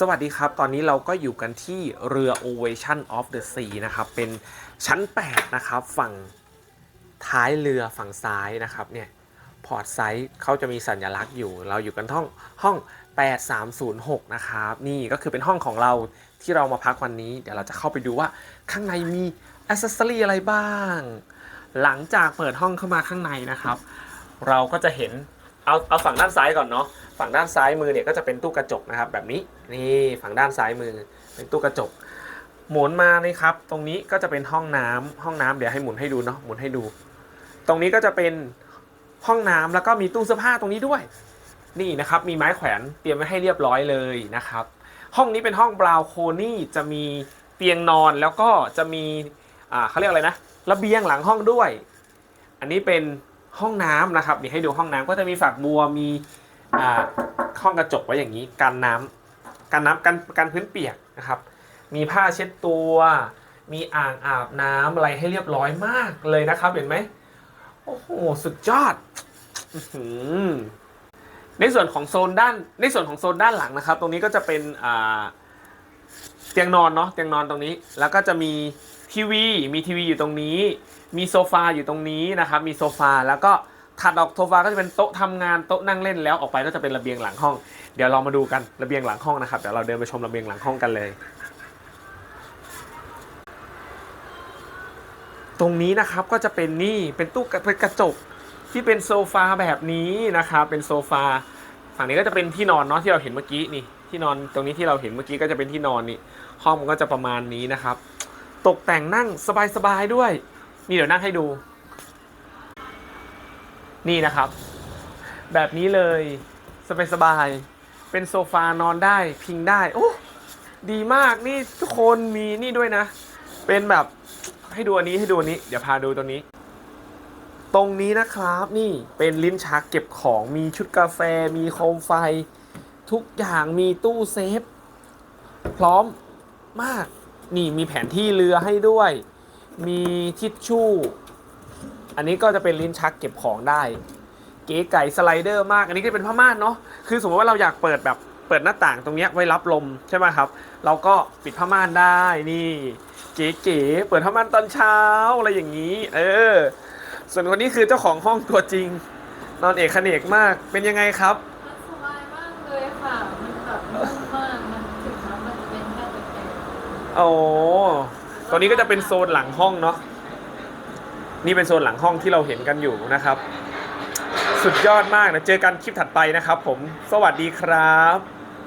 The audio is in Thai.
สวัสดีครับ ตอนนี้เราก็อยู่กันที่เรือ Ovation of the Sea นะครับ เป็นชั้น 8 นะครับ ฝั่งท้ายเรือฝั่งซ้ายนะครับเนี่ยพอร์ตไซส์เขาจะมีสัญลักษณ์อยู่ เราอยู่กันห้องห้อง 8306 นะครับ นี่ก็คือเป็นห้องของเราที่เรามาพักวันนี้ เดี๋ยวเราจะเข้าไปดูว่าข้างในมีอ c เซ s รีอะไรบ้าง หลังจากเปิดห้องเข้ามาข้างในนะครับ เราก็จะเห็นเอาเอาฝั่งด้านซ้ายก่อนเนาะ ฝั่งด้านซ้ายมือเนี่ยก็จะเป็นตู้กระจกนะครับ แบบนี้นี่ฝั่งด้านซ้ายมือเป็นตู้กระจก หมุนมานี่ครับ ตรงนี้ก็จะเป็นห้องน้ำห้องน้ำเดี๋ยวให้หมุนให้ดูเนาะหมุนให้ดู ตรงนี้ก็จะเป็นห้องน้ำแล้วก็มีตู้เสื้อผ้าตรงนี้ด้วย นี่นะครับมีไม้แขวนเตรียมไว้ให้เรียบร้อยเลยนะครับ ห้องนี้เป็นห้องบราวโคนี่จะมีเตียงนอนแล้วก็จะมีอ่าเขาเรียกอะไรนะระเบียงหลังห้องด้วย อันนี้เป็นห้องน้ำนะครับนี่ให้ดูห้องน้ำก็จะมีฝักบัวมี อ่าห้องกระจกไว้อย่างนี้กันน้ำกันน้ำกันกันพื้นเปียกนะครับ มีผ้าเช็ดตัว มีอ่างอาบน้ำอะไรให้เรียบร้อยมากเลยนะครับเห็นไหมโอ้โหสุดยอดในส่วนของโซนด้านในส่วนของโซนด้านหลังนะครับ ตรงนี้ก็จะเป็นเตียงนอนเนาะเตียงนอนตรงนี้ แล้วก็จะมีทีวี มีทีวีอยู่ตรงนี้ มีโซฟาอยู่ตรงนี้นะครับ มีโซฟาแล้วก็ ถัดออกโซฟาก็จะเป็นโต๊ะทำงานโต๊ะนั่งเล่นแล้วออกไปก็จะเป็นระเบียงหลังห้อง เดี๋ยวเรามาดูกันระเบียงหลังห้องนะครับเดี๋ยวเราเดินไปชมระเบียงหลังห้องกันเลย ตรงนี้นะครับก็จะเป็นนี่เป็นตู้กระเป็นกระจกที่เป็นโซฟาแบบนี้นะครับเป็นโซฟาฝั่งนี้ก็จะเป็นที่นอนเนาะที่เราเห็นเมื่อกี้นี่ที่นอนตรงนี้ที่เราเห็นเมื่อกี้ก็จะเป็นที่นอนนี่ห้องมันก็จะประมาณนี้นะครับ ตกแต่งนั่งสบายๆด้วย นี่เดี๋ยวนั่งให้ดู นี่นะครับ แบบนี้เลยสบายๆเป็นโซฟานอนได้พิงได้โอ้ดีมากนี่ทุกคนมีนี่ด้วยนะ เป็นแบบให้ดูอันนี้ให้ดูอันนี้ เดี๋ยวพาดูตรงนี้ ตรงนี้นะครับนี่เป็นลิ้นชักเก็บของมีชุดกาแฟมีโคมไฟ ทุกอย่างมีตู้เซฟ พร้อมมาก นี่มีแผนที่เรือให้ด้วย มีทิชชู่ อันนี้ก็จะเป็นลิ้นชักเก็บของได้ เก๋ไก่สไลเดอร์มาก อันนี้ก็เป็นผ้าม่านเนาะ คือสมมติว่าเราอยากเปิดแบบเปิดหน้าต่างตรงเนี้ยไว้รับลมใช่ไหมครับ เราก็ปิดผ้าม่านได้นี่เก๋ๆเปิดผ้าม่านตอนเช้าอะไรอย่างนี้ เออ ส่วนคนนี้คือเจ้าของห้องตัวจริง นอนเอกขนกมากเป็นยังไงครับ มันสบายมากเลยค่ะ มันแบบนุ่มมาก มันถึงแม้มันจะเป็นแค่ตะแกรง โอ้ตรงนี้ก็จะเป็นโซนหลังห้องเนาะ นี่เป็นโซนหลังห้องที่เราเห็นกันอยู่นะครับ สุดยอดมากนะ เจอกันคลิปถัดไปนะครับผม สวัสดีครับ